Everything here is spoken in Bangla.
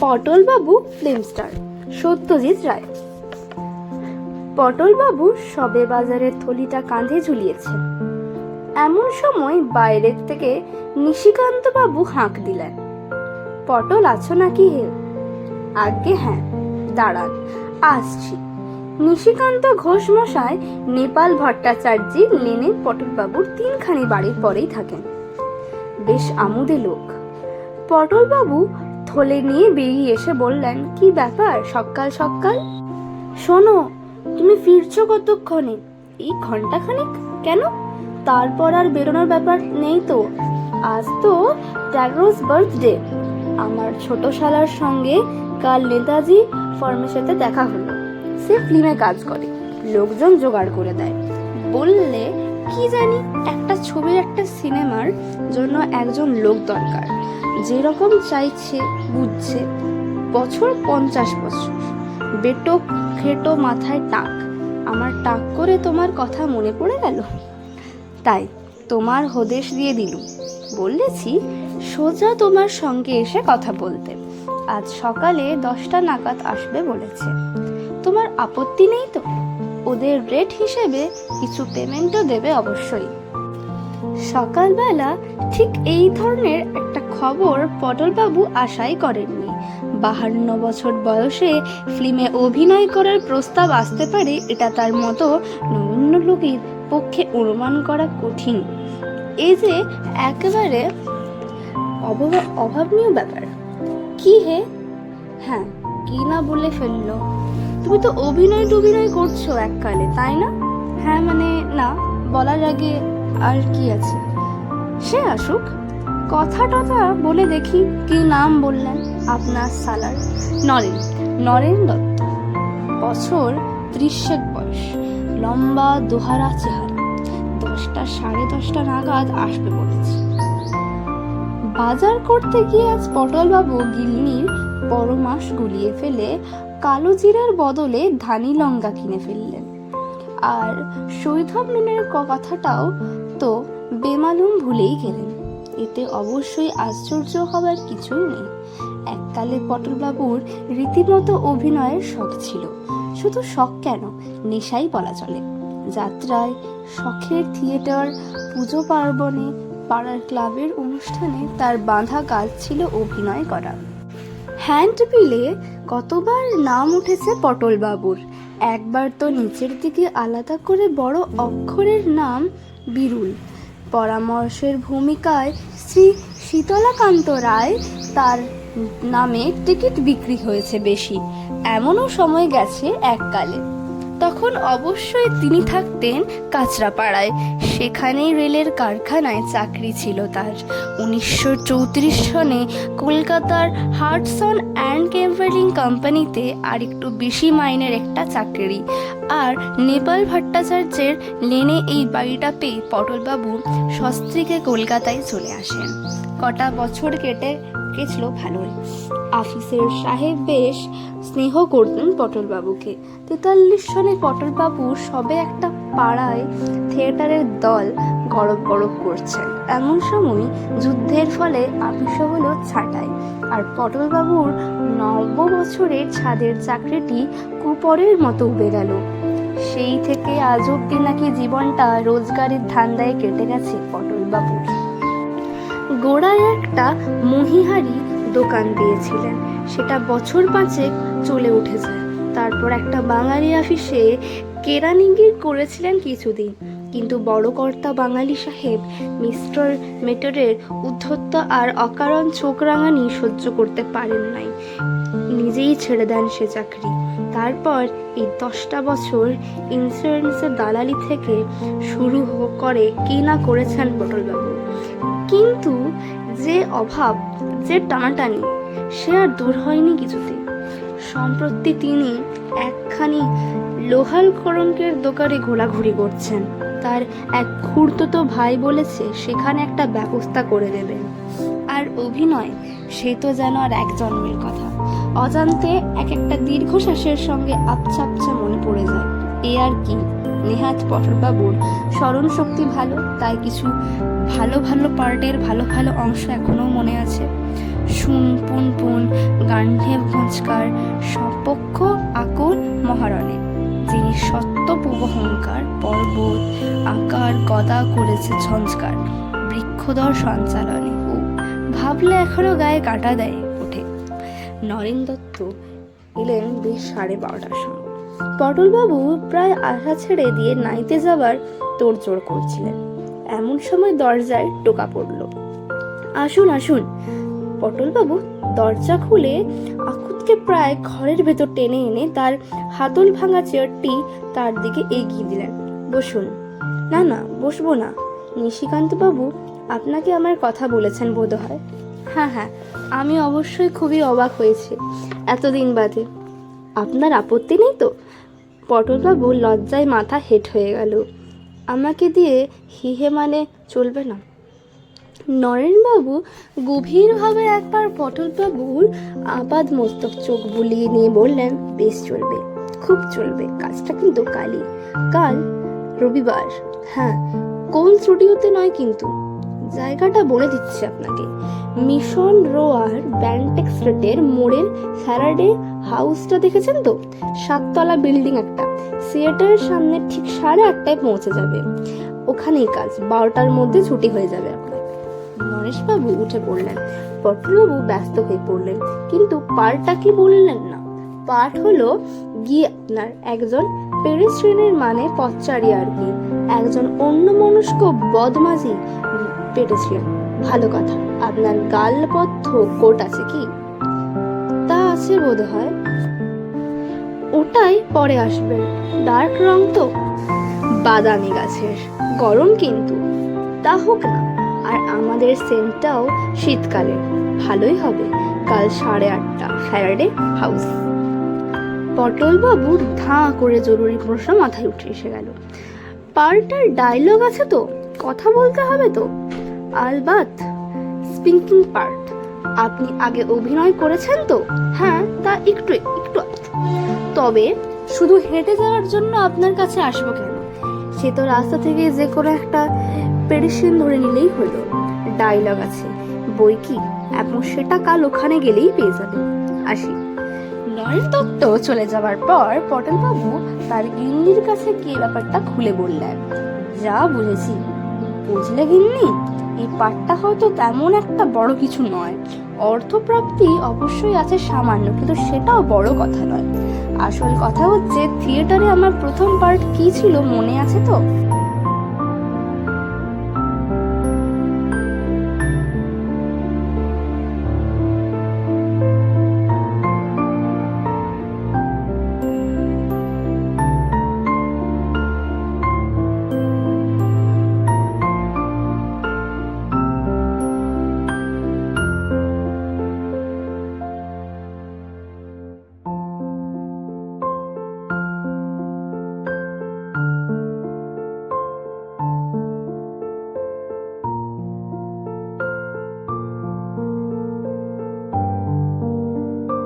Patolbabu film star Satyajit Ray. Patolbabu সবে বাজারের থলিটা কাঁধে ঝুলিয়েছেন এমন সময় বাইরের থেকে নিশিকান্ত বাবু হাঁক দিলেন। পটল আছো নাকি হে? আজ্ঞে হ্যাঁ দাঁড়ান, আসছি। নিশিকান্ত ঘোষ মশাই নেপাল ভট্টাচার্যি লেনে পটলবাবুর তিনখানি বাড়ির পরেই থাকেন। বেশ আমোদে লোক। পটলবাবু থলে নিয়ে বেরিয়ে এসে বললেন, কি ব্যাপার? সকাল সকাল? শোনো, তুমি ফিরছো কতক্ষণে? এই ঘন্টাখানেক কেন? তারপর আর বেরোনোর ব্যাপার নেই তো। আজ তো ট্যাগোরস বার্থডে আমার ছোট শালার সঙ্গে কাল নেতাজি ফরমেশাতে দেখা হলো। সে ফিল্মে কাজ করে, লোকজন জোগাড় করে দেয়। বললে, কি জানি, একটা ছবির একটা সিনেমার জন্য একজন লোক দরকার। যেরকম চাইছে, বুঝছে। বছর পঞ্চাশ বছর। বেটো খেটো মাথায় টাক। আমার টাক করে তোমার কথা মনে পড়ে গেল? তাই তোমার হদেশ দিয়ে দিলুম। বলেছি সোজা তোমার সঙ্গে এসে কথা বলতে। আজ সকালে দশটা নাগাদ আসবে বলেছে। তোমার আপত্তি নেই তো? ওদের রেট হিসেবে কিছু পেমেন্টও দেবে অবশ্যই। সকালবেলা ঠিক এই ধরনের একটা খবর পটলবাবু আশাই করেননি। বাহান্ন বছর বয়সে ফিল্মে অভিনয় করার প্রস্তাব আসতে পারে, এটা তার মতো নগণ্য লোকের পক্ষে অনুমান করা কঠিন। এই যে একেবারে অভাব- অভাবনীয় ব্যাপার। কি হে? হ্যাঁ কি না বলে ফেলল। তুমি তো অভিনয় টভিনয় করছ এককালে, তাই না? হ্যাঁ মানে না, বলার আগে আর কি আছে? সে আসুক। কথা টথা বলে দেখি কি নাম বললেন আপনার সালার। নরেন নরেন দত্ত। বছর ত্রিশেক বয়স। লম্বা দোহারা চেহারা। দশটা সাড়ে দশটা নাগাদ আসবে বলেছে। বাজার করতে গিয়ে আজ পটলবাবু গিন্নির বড় মাস গুলিয়ে ফেলে কালো জিরার বদলে ধানি লঙ্কা কিনে ফেললেন। আর সৈধব নুনের কথাটাও তো বেমালুম ভুলেই গেলেন। এতে অবশ্যই আশ্চর্য হবার কিছুই নেই। এককালে পটলবাবুর রীতিমতো অভিনয়ের শখ ছিল। শুধু শখ কেন, নেশাই বলা চলে। যাত্রায়, শখের থিয়েটার, পুজো পার্বণে, পাড়ার ক্লাবের অনুষ্ঠানে তার বাঁধা কাজ ছিল অভিনয় করা। হ্যান্ড বিলে কতবার নাম উঠেছে পটলবাবুর। একবার তো নিচের দিকে আলাদা করে বড় অক্ষরের নাম বিরুল। পরামর্শের ভূমিকায় শ্রী শীতলাকান্ত রায় তার নামে টিকিট বিক্রি হয়েছে বেশি। এমনও সময় গেছে এককালে। তখন অবশ্যই তিনি থাকতেন কাঁচরাপাড়ায়। সেখানেই রেলের কারখানায় চাকরি ছিল তার। উনিশশো চৌত্রিশ সনে কলকাতার হার্টসন অ্যান্ড কেম্পারিং কোম্পানিতে আর একটু বেশি মাইনের একটা চাকরি। আর নেপাল ভট্টাচার্যের লেনে এই বাড়িটা পেয়ে পটলবাবু সস্ত্রীকে কলকাতায় চলে আসেন। কটা বছর কেটে গেছিল ভালোই। অফিসের সাহেব বেশ স্নেহ করতেন পটলবাবুকে। তেতাল্লিশ সনে পটলবাবু সবে একটা পাড়ায় থিয়েটারের দল গরব গরব করছেন। এমন সময় যুদ্ধের ফলে আপিস হলো ছাটাই আর পটলবাবুর নব্য বছরের ছাদের চাকরিটি কুপরের মতো উবে গেল। সেই থেকে আজ অব্দি নাকি জীবনটা রোজগারের ধান্দায় কেটে গেছে পটলবাবুর। গোড়ায় একটা মহিহারি দোকান দিয়েছিলেন। সেটা বছর পাঁচেক চলে উঠেছে। তারপর একটা বাঙালি অফিসে কেরানিগির করেছিলেন কিছুদিন। কিন্তু বড় কর্তা বাঙালি সাহেব, মিস্টার মেটরের উদ্ধত্ত আর অকারণ চোখ রাঙানি সহ্য করতে পারেন নাই। নিজেই ছেড়ে দেন সে চাকরি। তারপর এই দশটা বছর ইন্স্যুরেন্সের দালালি থেকে শুরু করে কি না করেছেন পটলবাবু। কিন্তু যে অভাব, যে টানাটানি, সে আর দূর হয়নি কিছুতে। সম্প্রতি তিনি একখানি লোহাল খড়ঙ্কের দোকানে ঘোরাঘুরি করছেন। তার এক খুঁড়তো ভাই বলেছে, সেখানে একটা ব্যবস্থা করে দেবেন আর অভিনয়, সে তো যেন আর এক জন্মের কথা। অজান্তে এক একটা দীর্ঘশ্বাসের সঙ্গে আবছা মনে পড়ে যায়। এ আর কি? নেহাত পটলবাবুর স্মরণ শক্তি ভালো, তাই কিছু ভালো ভালো পার্টের ভালো ভালো অংশ এখনও মনে আছে। শুন পুন পুন গান কাণ্ঠে ভঞ্জকার সপক্ষ, আকুল, মহারণে। যিনি সত্য পূবহংকার পর্বত, আকার, গদা করেছে ঝঞ্ঝকার, বৃক্ষদর সঞ্চালনে। ও, ভাবলে এখনও গায়ে কাটা দেয় ওঠে নরেন দত্ত এলেন বেশ সাড়ে বারোটার সময়। পটলবাবু প্রায় আশা ছেড়ে দিয়ে নাইতে যাবার তোড়জোড় করছিলেন। এমন সময় দরজায় টোকা পড়ল। আসুন আসুন। পটলবাবু দরজা খুলে আকুতকে প্রায় ঘরের ভেতর টেনে এনে তার হাতল ভাঙা চেয়ারটি তার দিকে এগিয়ে দিলেন। বসুন। না না, বসবো না। নিশিকান্ত বাবু আপনাকে আমার কথা বলেছেন বোধ হয় হ্যাঁ হ্যাঁ আমি অবশ্যই খুবই অবাক হয়েছি। এতদিন বাদে আপনার আপত্তি নেই তো? পটলবাবু লজ্জায় মাথা হেট হয়ে গেল। আমাকে দিয়ে হিহে মানে চলবে না। নরেনবাবু গভীরভাবে একবার পটলবাবুর আপাদ মস্তক চোখ বুলিয়ে নিয়ে বললেন, বেশ চলবে, খুব চলবে, কাজটা কিন্তু কালই। কাল রবিবার। হ্যাঁ কোন স্টুডিওতে নয় কিন্তু। জায়গাটা বলে দিচ্ছি আপনাকে। মিশন রোয়ার ব্যান্টেক স্ট্রিটের মোড়ের স্যারাডে হাউসটা দেখেছেন তো? সাততলা বিল্ডিং একটা। থিয়েটারের সামনে ঠিক সাড়ে আটটায় পৌঁছে যাবে। ওখানেই কাজ, বারোটার মধ্যে ছুটি হয়ে যাবে আপনার। নরেশবাবু উঠে পড়লেন। পটলবাবু ব্যস্ত হয়ে পড়লেন। কিন্তু পার্টটা কি বললেন না? পার্ট হলো, গিয়ে আপনার একজন পেরিস্ট্রেনের মানে পথচারী আর কি। একজন অন্য মনস্ক বদমাজি পেটেছিলেন ভালো কথা। আপনার গালপথ্য কোট আছে কি? তা আছে বোধ হয় ওটাই পরে আসবে। ডার্ক রং তো। বাদামি গাছের। গরম কিন্তু। তা হোক না। আর আমাদের সেন্টটাও শীতকালে। ভালোই হবে। কাল সাড়ে আটটা। Faraday house. পটলবাবুর ধাঁ করে জরুরি প্রশ্ন মাথায় উঠে এসে গেল। পার্টার ডায়লগ আছে তো? কথা বলতে হবে তো? আলবাত, স্পিকিং পার্ট। আপনি আগে অভিনয় করেছেন তো? হ্যাঁ তা একটু একটু। তবে শুধু হেঁটে যাওয়ার জন্য আপনার কাছে আসব কেন? সে তো রাস্তা থেকে যে কোনো একটা পেডিশন ধরে নিলেই হলো। ডায়লগ আছে, বই কি? এবং সেটা কাল ওখানে গেলেই পেয়ে যাবে আসি। নরেন দত্ত চলে যাবার পর পটলবাবু তার গিন্নির কাছে গিয়ে ব্যাপারটা খুলে বললেন, যা বুঝেছি। বুঝলে গিন্নি? এই পাঠটা হয়তো তেমন একটা বড় কিছু নয়। অর্থপ্রাপ্তি অবশ্যই আছে সামান্য, কিন্তু সেটাও বড় কথা নয়। আসল কথা হচ্ছে থিয়েটারে আমার প্রথম পার্ট কি ছিল মনে আছে তো?